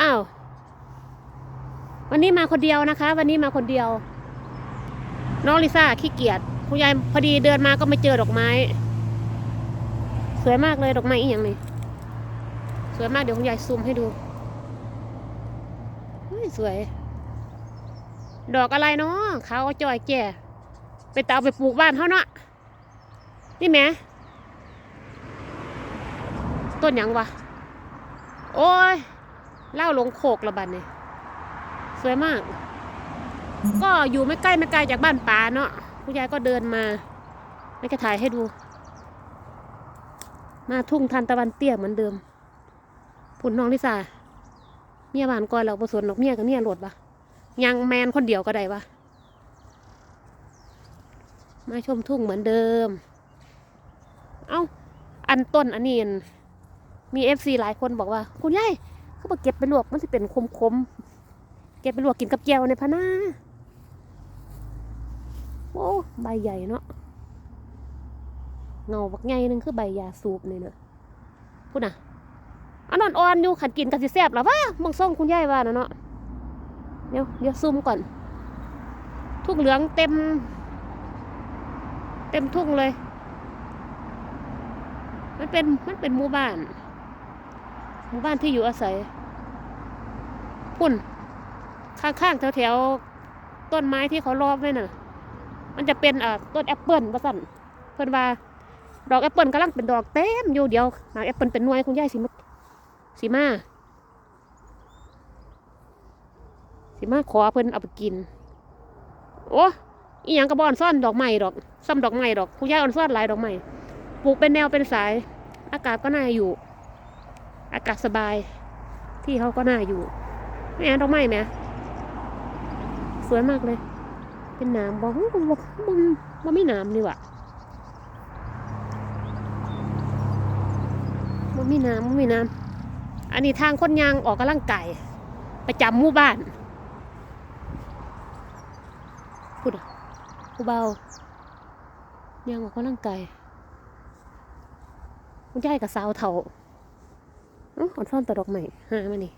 อ้าว วันนี้มาคนเดียวนะคะ วันนี้มาคนเดียว น้องลิซ่าขี้เกียจคุณยายพอดีเดินมาก็ไม่เจอดอกไม้ สวยมากเลยดอกไม้อีหยังนี่สวยมากเดี๋ยวคุณยายซูมให้ดูสวย ดอกอะไรเนาะเขาจอยแก่ไปตาเอาไปปลูกบ้านเขาเนาะนี่แหม่ต้นหยังวะ โอ้ย เล่าลงโขกละบัดเนี่ยสวยมาก ก็อยู่ไม่ใกล้ไม่ไกลจากบ้านป่าเนาะผู้ยายก็เดินมาไม่จะถ่ายให้ดู มาทุ่งทันตะวันเตี้ยเหมือนเดิมพุ่นน้องลิซาเมียบานก่อนเราผสนดอกเมียกับเมียโหลดปะยังแมนคนเดียวก็ได้ปะมาชมทุ่งเหมือนเดิม เอ้า อันต้นอันนี้มีเอฟซีหลายคนบอกว่า คุณยาย เขาบอกเก็บไปลวกมันจะเป็นคมคมเก็บไปลวกกินกับแก้วในพะนาโอ้ใบใหญ่เนาะเงาบักใหญ่หนึงคือใบยาสูบนี่เนาะพูดนะอันนอนอ่อนอยู่ขันกินกันสิแซ่บหรอวะมึงส่งคุณยายว่านะเนาะเดี๋ยวเดี๋ยวซูมก่อน ทุกเหลืองเต็ม เต็มทุ่งเลย มันเป็นมันเป็นหมู่บ้าน หมู่บ้านที่อยู่อาศัยพุ่น ข้างๆแถวๆต้นไม้ที่เขารอบไว้น่ะ มันจะเป็นอ่าต้นแอปเปิลว่าสั่นเพิ่นว่า ดอกแอปเปิลกำลังเป็นดอกเต็มอยู่เดียวหมากแอปเปิลเป็นหน่วยคุณยายสิมาสิมาสิมาขอเพิ่นเอาไปกิน โอ้อีหยังกระบอนซ่อนดอกไม้ดอกซ้ำดอกไม้ดอกคุณยายอ่อนซ่อนหลายดอกไม้ปลูกเป็นแนวเป็นสาย อากาศก็น่าอยู่ อากาศสบาย ที่เขาก็น่าอยู่แม่ดอกไม้แม่สวยมากเลย เป็นน้ำบอกบอกบอกบอกไม่น้ำนี่ว่ะมันมีน้ำมันมีน้ำอันนี้ทางคนยางออกกำลังกายประจำหมู่บ้านพูดอะผู้เบายางออกกำลังกายคุณยายกับสาวเถา อ๋อขอนซ่อนแตดอกใหม่หามานี่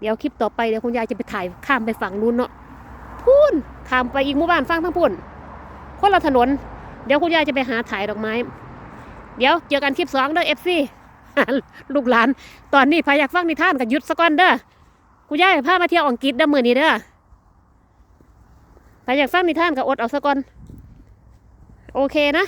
เดี๋ยวคลิปต่อไปเดี๋ยวคุณยายจะไปถ่ายข้ามไปฝั่งนู้นเนาะพูนข้ามไปอีกหมู่บ้านฟังทั้งพุ่นคนละถนน เดี๋ยวคุณยายจะไปหาถ่ายดอกไม้ เดี๋ยวเจอกันคลิปสองเด้อเอฟซีลูกหลาน ตอนนี้พาอยากฟังนิทานกับยุทธสกอนเด้อคุณยายพามาเที่ยวอังกฤษเด้อมือนี้เด้อพาอยากฟังนิทานกับอดเอาสกอน โอเคนะ